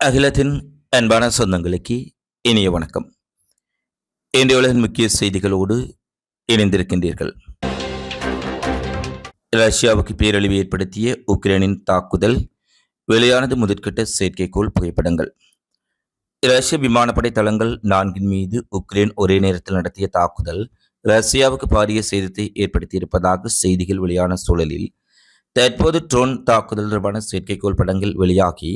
அகிலத்தின் அன்பான சொந்தங்களுக்கு இனிய வணக்கம். இன்றைய உலகின் முக்கிய செய்திகளோடு இணைந்திருக்கின்றீர்கள். ரஷ்யாவுக்கு பேரழிவு ஏற்படுத்திய உக்ரைனின் தாக்குதல் வெளியானது முதற்கட்ட செயற்கைக்கோள் புகைப்படங்கள். ரஷ்ய விமானப்படை தளங்கள் நான்கின் மீது உக்ரைன் ஒரே நேரத்தில் நடத்திய தாக்குதல் ரஷ்யாவுக்கு பாரிய சேதத்தை ஏற்படுத்தியிருப்பதாக செய்திகள் வெளியான சூழலில் தற்போது ட்ரோன் தாக்குதல் தொடர்பான செயற்கைக்கோள் படங்கள் வெளியாகி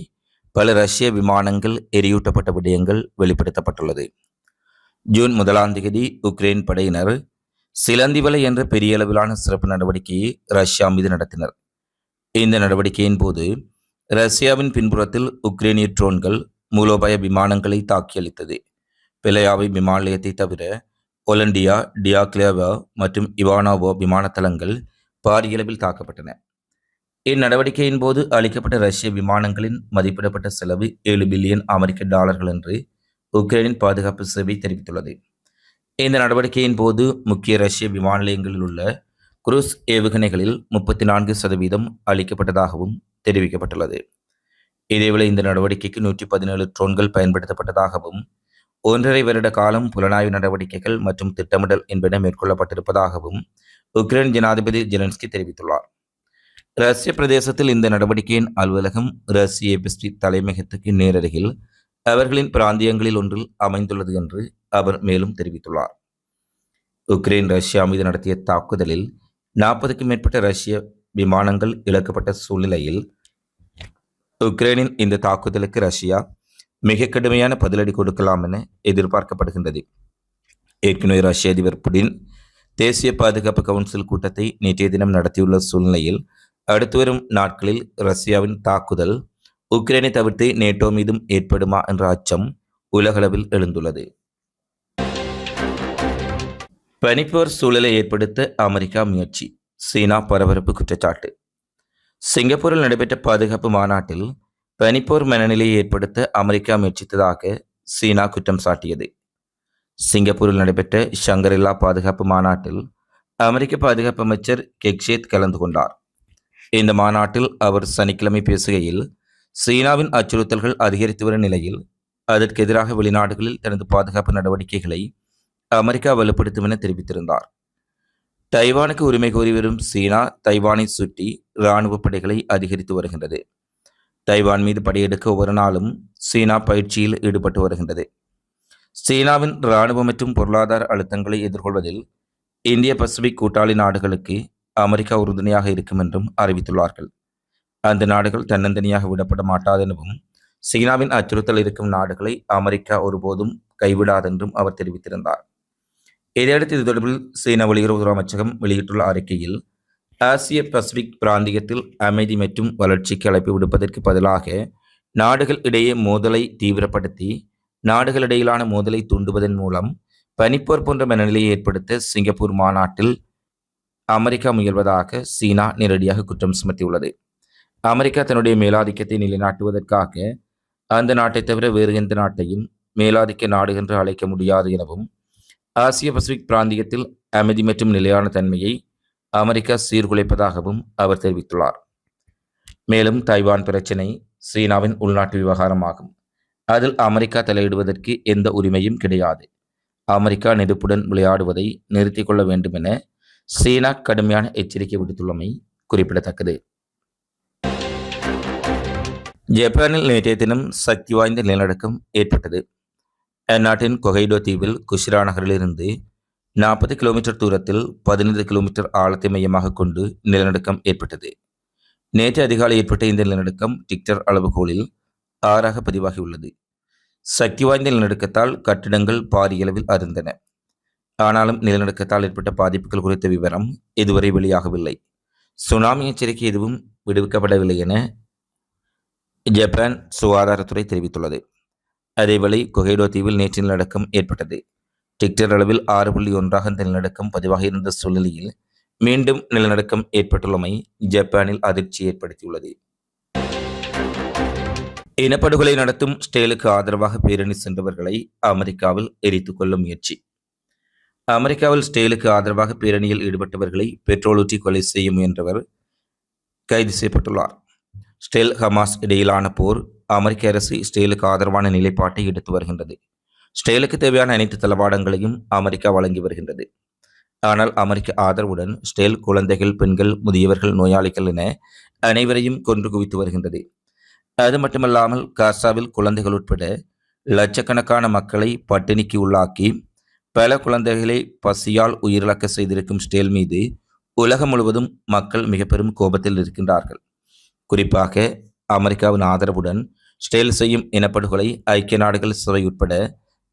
பல ரஷ்ய விமானங்கள் எரியூட்டப்பட்ட விடயங்கள் வெளிப்படுத்தப்பட்டுள்ளது. ஜூன் முதலாம் தேதி உக்ரைன் படையினர் சிலந்திவலை என்ற பெரிய அளவிலான சிறப்பு நடவடிக்கையை ரஷ்யா மீது நடத்தினர். இந்த நடவடிக்கையின் போது ரஷ்யாவின் பின்புறத்தில் உக்ரைனிய ட்ரோன்கள் மூலோபாய விமானங்களை தாக்கியளித்தது. பிளையாவை விமான நிலையத்தை தவிர ஒலண்டியா டியாக்லேவா மற்றும் இவானாவோ விமான தளங்கள் பாரியளவில் தாக்கப்பட்டன. இந்நடவடிக்கையின் போது அளிக்கப்பட்ட ரஷ்ய விமானங்களின் மதிப்பிடப்பட்ட செலவு ஏழு பில்லியன் அமெரிக்க டாலர்கள் என்று உக்ரைனின் பாதுகாப்பு சேவை தெரிவித்துள்ளது. இந்த நடவடிக்கையின் போது முக்கிய ரஷ்ய விமான நிலையங்களில் உள்ள குரூஸ் ஏவுகணைகளில் முப்பத்தி நான்கு சதவீதம் அளிக்கப்பட்டதாகவும் தெரிவிக்கப்பட்டுள்ளது. இதேவேளை இந்த நடவடிக்கைக்கு நூற்றி பதினேழு ட்ரோன்கள் பயன்படுத்தப்பட்டதாகவும் ஒன்றரை வருட காலம் புலனாய்வு நடவடிக்கைகள் மற்றும் திட்டமிடல் என்பன மேற்கொள்ளப்பட்டிருப்பதாகவும் உக்ரைன் ஜனாதிபதி ஜெலன்ஸ்கி தெரிவித்துள்ளார். ரஷ்ய பிரதேசத்தில் இந்த நடவடிக்கையின் அலுவலகம் ரஷ்ய எபிஸ்டி தலைமையகத்துக்கு நேரருகில் அவர்களின் பிராந்தியங்களில் ஒன்றில் அமைந்துள்ளது என்று அவர் மேலும் தெரிவித்துள்ளார். உக்ரைன் ரஷ்யா மீது நடத்திய தாக்குதலில் நாற்பதுக்கும் மேற்பட்ட ரஷ்ய விமானங்கள் இழக்கப்பட்ட சூழ்நிலையில் உக்ரைனின் இந்த தாக்குதலுக்கு ரஷ்யா மிக கடுமையான பதிலடி கொடுக்கலாம் என எதிர்பார்க்கப்படுகின்றது. ஏற்கனவே ரஷ்ய அதிபர் புடின் தேசிய பாதுகாப்பு கவுன்சில் கூட்டத்தை நேற்றைய தினம் நடத்தியுள்ள சூழ்நிலையில் அடுத்து வரும் நாட்களில் ரஷ்யாவின் தாக்குதல் உக்ரைனை தவிர்த்து நேட்டோ மீதும் ஏற்படுமா என்ற அச்சம் உலகளவில் எழுந்துள்ளது. பனிப்போர் சூழலை ஏற்படுத்த அமெரிக்கா முயற்சி சீனா பரபரப்பு குற்றச்சாட்டு. சிங்கப்பூரில் நடைபெற்ற பாதுகாப்பு மாநாட்டில் பனிப்போர் மனநிலையை ஏற்படுத்த அமெரிக்கா முயற்சித்ததாக சீனா குற்றம் சாட்டியது. சிங்கப்பூரில் நடைபெற்ற ஷங்கரில்லா பாதுகாப்பு மாநாட்டில் அமெரிக்க பாதுகாப்பு அமைச்சர் கெக்ஷேத் கலந்து கொண்டார். இந்த மாநாட்டில் அவர் சனிக்கிழமை பேசுகையில் சீனாவின் அச்சுறுத்தல்கள் அதிகரித்து வரும் நிலையில் அதற்கு எதிராக வெளிநாடுகளில் தனது பாதுகாப்பு நடவடிக்கைகளை அமெரிக்கா வலுப்படுத்தும் என தெரிவித்திருந்தார். தைவானுக்கு உரிமை கோரி வரும் சீனா தைவானை சுற்றி இராணுவ படைகளை அதிகரித்து வருகின்றது. தைவான் மீது படையெடுக்க ஒவ்வொரு நாளும் சீனா பயிற்சியில் ஈடுபட்டு வருகின்றது. சீனாவின் இராணுவ மற்றும் பொருளாதார அழுத்தங்களை எதிர்கொள்வதில் இந்திய பசிபிக் கூட்டாளி நாடுகளுக்கு அமெரிக்கா உறுதுணையாக இருக்கும் என்றும் அறிவித்துள்ளார்கள். அந்த நாடுகள் தன்னந்தனியாக விடப்பட மாட்டாதெனவும் சீனாவின் அச்சுறுத்தல் இருக்கும் நாடுகளை அமெரிக்கா ஒருபோதும் கைவிடாதென்றும் அவர் தெரிவித்திருந்தார். இதையடுத்து இது தொடர்பில் சீன வெளியுறவுத்துறை அமைச்சகம் வெளியிட்டுள்ள அறிக்கையில் ஆசிய பசிபிக் பிராந்தியத்தில் அமைதி மற்றும் வளர்ச்சிக்கு அழைப்பு விடுப்பதற்கு பதிலாக நாடுகள் இடையே மோதலை தீவிரப்படுத்தி நாடுகளிடையிலான மோதலை தூண்டுவதன் மூலம் பனிப்போர் போன்ற மனநிலையை ஏற்படுத்த சிங்கப்பூர் மாநாட்டில் அமெரிக்கா முயல்வதாக சீனா நேரடியாக குற்றம் சுமத்தியுள்ளது. அமெரிக்கா தன்னுடைய மேலாதிக்கத்தை நிலைநாட்டுவதற்காக அந்த நாட்டை தவிர வேறு எந்த நாட்டையும் மேலாதிக்க நாடு என்று அழைக்க முடியாது எனவும் ஆசிய பசிபிக் பிராந்தியத்தில் அமைதி மற்றும் நிலையான தன்மையை அமெரிக்கா சீர்குலைப்பதாகவும் அவர் தெரிவித்துள்ளார். மேலும் தைவான் பிரச்சினை சீனாவின் உள்நாட்டு விவகாரமாகும். அதில் அமெரிக்கா தலையிடுவதற்கு எந்த உரிமையும் கிடையாது. அமெரிக்கா நெருப்புடன் விளையாடுவதை நிறுத்திக் கொள்ள வேண்டும் என சீனா கடுமையான எச்சரிக்கை விடுத்துள்ளமை குறிப்பிடத்தக்கது. ஜப்பானில் நேற்றைய தினம் சக்தி வாய்ந்த நிலநடுக்கம் ஏற்பட்டது. அந்நாட்டின் கொகைடோ தீவில் குஷிரா நகரிலிருந்து நாற்பது கிலோமீட்டர் தூரத்தில் பதினைந்து கிலோமீட்டர் ஆழத்தை மையமாக கொண்டு நிலநடுக்கம் ஏற்பட்டது. நேற்று அதிகாலை ஏற்பட்ட இந்த நிலநடுக்கம் டிக்டர் அளவுகோலில் ஆறாக பதிவாகியுள்ளது. சக்தி வாய்ந்த நிலநடுக்கத்தால் கட்டிடங்கள் பாரியளவில் அருந்தன. ஆனாலும் நிலநடுக்கத்தால் ஏற்பட்ட பாதிப்புகள் குறித்த விவரம் இதுவரை வெளியாகவில்லை. சுனாமி எச்சரிக்கை எதுவும் விடுவிக்கப்படவில்லை என ஜப்பான் சுகாதாரத்துறை தெரிவித்துள்ளது. அதேவேளை கொஹைடோ தீவில் நேற்று நிலநடுக்கம் ஏற்பட்டது. டிக்டர் அளவில் ஆறு புள்ளி ஒன்றாக இந்த நிலநடுக்கம் பதிவாக இருந்த சூழ்நிலையில் மீண்டும் நிலநடுக்கம் ஏற்பட்டுள்ளமை ஜப்பானில் அதிர்ச்சி ஏற்படுத்தியுள்ளது. இனப்படுகொலை நடத்தும் ஸ்டேலுக்கு ஆதரவாக பேரணி சென்றவர்களை அமெரிக்காவில் எரித்துக்கொள்ளும் முயற்சி. அமெரிக்காவில் ஸ்டெயிலுக்கு ஆதரவாக பேரணியில் ஈடுபட்டவர்களை பெட்ரோல் ஊற்றி கொலை செய்ய முயன்றவர் கைது செய்யப்பட்டுள்ளார். ஸ்டெயில் ஹமாஸ் இடையிலான போர் அமெரிக்க அரசு ஸ்டெயிலுக்கு ஆதரவான நிலைப்பாட்டை எடுத்து வருகின்றது. ஸ்டெயிலுக்கு தேவையான அனைத்து தளவாடங்களையும் அமெரிக்கா வழங்கி வருகின்றது. ஆனால் அமெரிக்க ஆதரவுடன் ஸ்டெயில் குழந்தைகள் பெண்கள் முதியவர்கள் நோயாளிகள் என அனைவரையும் கொன்று குவித்து வருகின்றது. அது மட்டுமல்லாமல் காசாவில் குழந்தைகள் உட்பட லட்சக்கணக்கான மக்களை பட்டினிக்கு உள்ளாக்கி பல குழந்தைகளை பசியால் உயிரிழக்க செய்திருக்கும் ஸ்டேல் மீது உலகம் முழுவதும் மக்கள் மிக பெரும் கோபத்தில் இருக்கின்றார்கள். குறிப்பாக அமெரிக்காவின் ஆதரவுடன் ஸ்டேல் செய்யும் இனப்படுகொலை ஐக்கிய நாடுகள் சபை உட்பட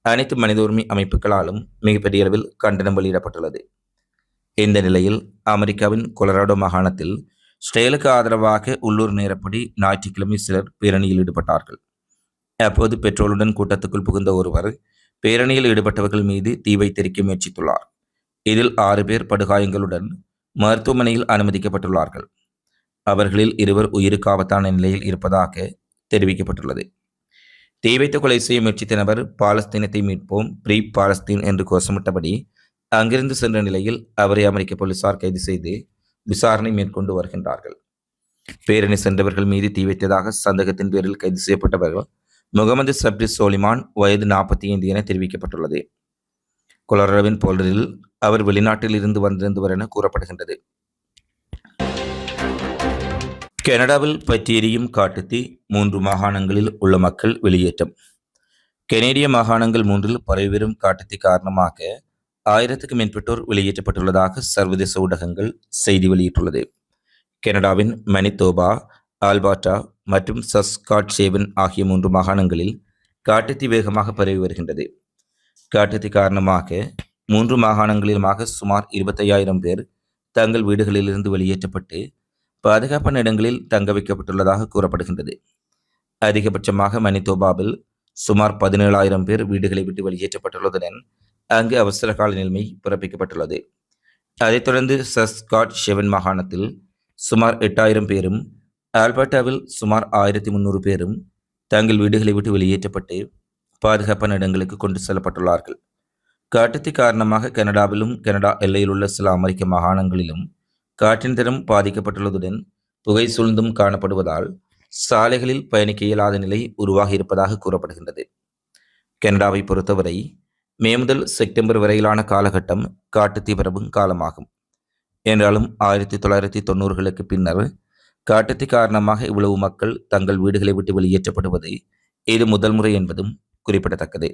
அனைத்து மனித உரிமை அமைப்புகளாலும் மிகப்பெரிய அளவில் கண்டனம் வெளியிடப்பட்டுள்ளது. இந்த நிலையில் அமெரிக்காவின் கொலராடோ மாகாணத்தில் ஸ்டேலுக்கு ஆதரவாக உள்ளூர் நேரப்படி ஞாயிற்றுக்கிழமை சிலர் பேரணியில் ஈடுபட்டார்கள். அப்போது பெட்ரோலுடன் கூட்டத்துக்குள் புகுந்த ஒருவர் பேரணியில் ஈடுபட்டவர்கள் மீது தீ வைத்திருக்க முயற்சித்துள்ளார். இதில் ஆறு பேர் படுகாயங்களுடன் மருத்துவமனையில் அனுமதிக்கப்பட்டுள்ளார்கள். அவர்களில் இருவர் உயிருக்கு ஆபத்தான நிலையில் இருப்பதாக தெரிவிக்கப்பட்டுள்ளது. தீ வைத்து கொலை செய்ய முயற்சித்த நபர் பாலஸ்தீனத்தை மீட்போம் ப்ரீ பாலஸ்தீன் என்று கோஷமிட்டபடி அங்கிருந்து சென்ற நிலையில் அவரை அமெரிக்க போலீசார் கைது செய்து விசாரணை மேற்கொண்டு வருகின்றார்கள். பேரணி சென்றவர்கள் மீது தீ வைத்ததாக சந்தேகத்தின் பேரில் கைது செய்யப்பட்டவர்கள் முகமது சப்ரி சோலிமான் வயது நாற்பத்தி ஐந்து என தெரிவிக்கப்பட்டுள்ளது. கொலரவின் போலரில் அவர் வெளிநாட்டில் இருந்து வந்திருந்தவர் என கூறப்படுகின்றது. கனடாவில் பற்றியெரியும் காட்டுத்தீ மூன்று மாகாணங்களில் உள்ள மக்கள் வெளியேற்றம். கெனேடிய மாகாணங்கள் மூன்றில் பரவி வரும் காட்டுத்தீ காரணமாக ஆயிரத்துக்கு மேற்பட்டோர் வெளியேற்றப்பட்டுள்ளதாக சர்வதேச ஊடகங்கள் செய்தி வெளியிட்டுள்ளது. கனடாவின் மணித்தோபா ஆல்பாட்டா மற்றும் சஸ்காட்சேவன் ஆகிய மூன்று மாகாணங்களில் காட்டுத்தீ வேகமாக பரவி வருகின்றது. காட்டுத்தீ காரணமாக மூன்று மாகாணங்களிலுமாக சுமார் இருபத்தையாயிரம் பேர் தங்கள் வீடுகளிலிருந்து வெளியேற்றப்பட்டு பாதுகாப்பான இடங்களில் தங்க வைக்கப்பட்டுள்ளதாக கூறப்படுகின்றது. அதிகபட்சமாக மணித்தோபாவில் சுமார் பதினேழாயிரம் பேர் வீடுகளை விட்டு வெளியேற்றப்பட்டுள்ளதுடன் அங்கு அவசர கால நிலைமை பிறப்பிக்கப்பட்டுள்ளது. அதைத் தொடர்ந்து சஸ்காட் ஷெவன் மாகாணத்தில் சுமார் எட்டாயிரம் பேரும் ஆல்பர்டாவில் சுமார் ஆயிரத்தி முந்நூறு பேரும் தங்கள் வீடுகளை விட்டு வெளியேற்றப்பட்டு பாதுகாப்பான இடங்களுக்கு கொண்டு செல்லப்பட்டுள்ளார்கள். காட்டுத்தீ காரணமாக கனடாவிலும் கனடா எல்லையில் உள்ள சில அமெரிக்க மாகாணங்களிலும் காற்றின் தரம் பாதிக்கப்பட்டுள்ளதுடன் புகை சூழ்ந்தும் காணப்படுவதால் சாலைகளில் பயணிக்க இயலாத நிலை உருவாகி இருப்பதாக கூறப்படுகின்றது. கனடாவை பொறுத்தவரை மே முதல் செப்டம்பர் வரையிலான காலகட்டம் காட்டுத்தீ பரவும் காலமாகும். என்றாலும் ஆயிரத்தி தொள்ளாயிரத்தி தொண்ணூறுகளுக்கு பின்னர் காட்டுத்தீ காரணமாக இவ்வளவு மக்கள் தங்கள் வீடுகளை விட்டு வெளியேற்றப்படுவது இது முதல் முறை என்பதும் குறிப்பிடத்தக்கது.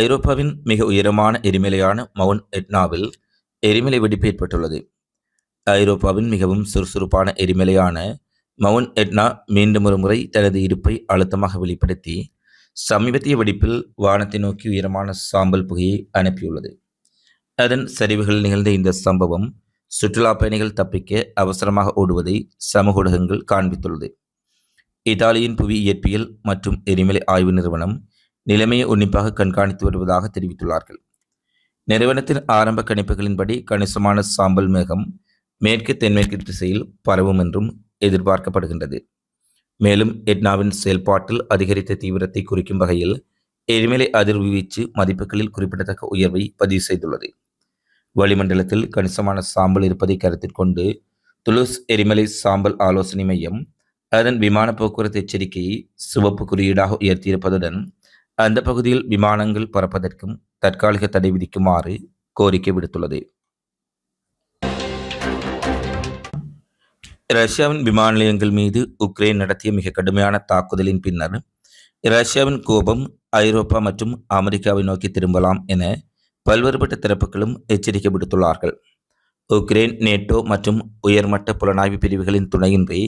ஐரோப்பாவின் மிக உயரமான எரிமலையான மவுண்ட் எட்னாவில் எரிமலை வெடிப்பு ஏற்பட்டுள்ளது. ஐரோப்பாவின் மிகவும் சுறுசுறுப்பான எரிமலையான மவுண்ட் எட்னா மீண்டும் ஒரு முறை தனது இருப்பை அழுத்தமாக வெளிப்படுத்தி சமீபத்திய வெடிப்பில் வானத்தை நோக்கி உயரமான சாம்பல் புகையை அனுப்பியுள்ளது. அதன் சரிவுகள் நிகழ்ந்த இந்த சம்பவம் சுற்றுலா பயணிகள் தப்பிக்க அவசரமாக ஓடுவதை சமூக ஊடகங்கள் காண்பித்துள்ளது. இத்தாலியின் புவி இயற்பியல் மற்றும் எரிமலை ஆய்வு நிறுவனம் நிலைமையை உன்னிப்பாக கண்காணித்து வருவதாக தெரிவித்துள்ளார்கள். நிறுவனத்தின் ஆரம்ப கணிப்புகளின்படி கணிசமான சாம்பல் மேகம் மேற்கு தென்மேற்கு திசையில் பரவும் என்றும் எதிர்பார்க்கப்படுகின்றது. மேலும் எட்னாவின் செயல்பாட்டில் அதிகரித்த தீவிரத்தை குறிக்கும் வகையில் எரிமலை அதிர்வு வீச்சு மதிப்புகளில் குறிப்பிடத்தக்க உயர்வை பதிவு செய்துள்ளது. வளிமண்டலத்தில் கணிசமான சாம்பல் இருப்பதை கருத்தில் கொண்டு துலுஸ் எரிமலை சாம்பல் ஆலோசனை மையம் அதன் விமான போக்குவரத்து எச்சரிக்கையை சிவப்பு குறியீடாக உயர்த்தியிருப்பதுடன் அந்த பகுதியில் விமானங்கள் பறப்பதற்கும் தற்காலிக தடை விதிக்குமாறு கோரிக்கை விடுத்துள்ளது. ரஷ்யாவின் விமான நிலையங்கள் மீது உக்ரைன் நடத்திய மிக கடுமையான தாக்குதலின் பின்னர் ரஷ்யாவின் கோபம் ஐரோப்பா மற்றும் அமெரிக்காவை நோக்கி திரும்பலாம் என பல்வேறுபட்ட தரப்புகளும் எச்சரிக்கை விடுத்துள்ளார்கள் உக்ரைன் நேட்டோ மற்றும் உயர்மட்ட புலனாய்வு பிரிவுகளின் துணையின்றி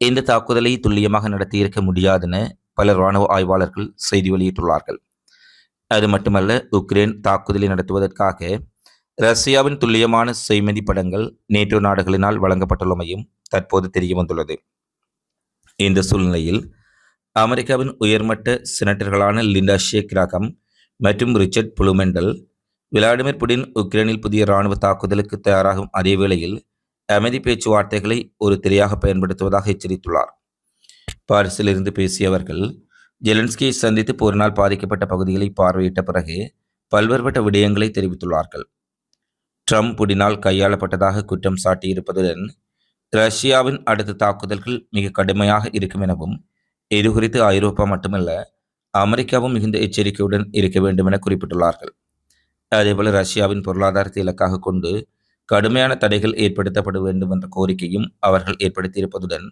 இந்த தாக்குதலை துல்லியமாக நடத்தியிருக்க முடியாதென பல இராணுவ ஆய்வாளர்கள் செய்தி வெளியிட்டுள்ளார்கள். அது மட்டுமல்ல உக்ரைன் தாக்குதலை நடத்துவதற்காக ரஷ்யாவின் துல்லியமான செய்மதி படங்கள் நேட்டோ நாடுகளினால் வழங்கப்பட்டுள்ளமையும் தற்போது தெரிய வந்துள்ளது இந்த சூழ்நிலையில் அமெரிக்காவின் உயர்மட்ட செனட்டர்களான லிண்டா ஷேக் ரகம் மற்றும் ரிச்சர்ட் புளுமெண்டல் விளாடிமிர் புடின் உக்ரைனில் புதிய இராணுவ தாக்குதலுக்கு தயாராகும் அதே வேளையில் அமைதி பேச்சுவார்த்தைகளை ஒரு திரையாக பயன்படுத்துவதாக எச்சரித்துள்ளார். பாரிஸில் இருந்து பேசியவர்கள் ஜெலன்ஸ்கியை சந்தித்து போரினால் பாதிக்கப்பட்ட பகுதிகளை பார்வையிட்ட பிறகு பல்வேறுபட்ட விடயங்களை தெரிவித்துள்ளார்கள். ட்ரம்ப் புடினால் கையாளப்பட்டதாக குற்றம் சாட்டியிருப்பதுடன் ரஷ்யாவின் அடுத்த தாக்குதல்கள் மிக கடுமையாக இருக்கும் எனவும் இது குறித்து ஐரோப்பா மட்டுமல்ல அமெரிக்காவும் மிகுந்த எச்சரிக்கையுடன் இருக்க வேண்டும் என குறிப்பிட்டுள்ளார்கள். அதேபோல ரஷ்யாவின் பொருளாதாரத்தை இலக்காக கொண்டு கடுமையான தடைகள் ஏற்படுத்தப்பட வேண்டும் என்ற கோரிக்கையும் அவர்கள் ஏற்படுத்தியிருப்பதுடன்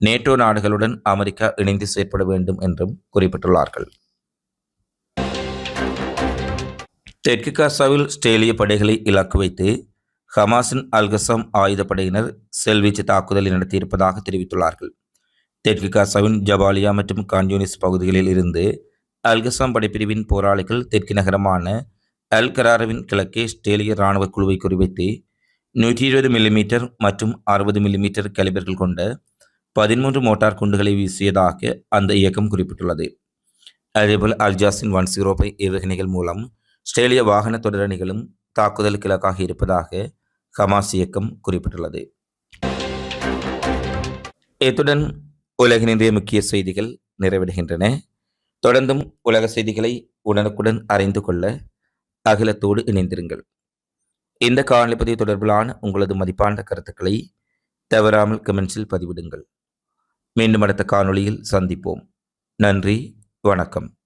நேட்டோ நாடுகளுடன் அமெரிக்கா இணைந்து செயற்பட வேண்டும் என்றும் குறிப்பிட்டுள்ளார்கள். தெற்கு காசாவில் ஸ்டேலிய படைகளை இலக்கு வைத்து ஹமாஸின் அல்கசாம் ஆயுதப்படையினர் செல்வீச்சு தாக்குதலை நடத்தியிருப்பதாக தெரிவித்துள்ளார்கள். தெற்கு காசாவின் ஜபாலியா மற்றும் கான்யூனிஸ் பகுதிகளில் இருந்து அல்கசாம் படைப்பிரிவின் போராளிகள் தெற்கு நகரமான அல் கராரவின் கிழக்கே ஸ்ட்ரேலிய இராணுவ குழுவை குறிவைத்து நூற்றி இருபது மில்லிமீட்டர் மற்றும் அறுபது மில்லிமீட்டர் கலிபர்கள் கொண்ட பதிமூன்று மோட்டார் குண்டுகளை வீசியதாக அந்த இயக்கம் குறிப்பிட்டுள்ளது. அதேபோல் அல்ஜாஸின் ஒன் ஜீரோ ஃபைவ் ஏவுகணைகள் மூலம் ஸ்ட்ரேலிய வாகன தொடரணிகளும் தாக்குதல் கிழக்காக இருப்பதாக ஹமாஸ் இயக்கம் குறிப்பிட்டுள்ளது. இத்துடன் உலகின் முக்கிய செய்திகள் நிறைவடைகின்றன. தொடர்ந்தும் உலக செய்திகளை உடனுக்குடன் அறிந்து கொள்ள அகிலத்தோடு இணைந்திருங்கள். இந்த காணொலி பதிவு தொடர்பிலான உங்களது மதிப்பான கருத்துக்களை தவறாமல் கமெண்ட்ஸில் பதிவிடுங்கள். மீண்டும் அடுத்த காணொளியில் சந்திப்போம். நன்றி வணக்கம்.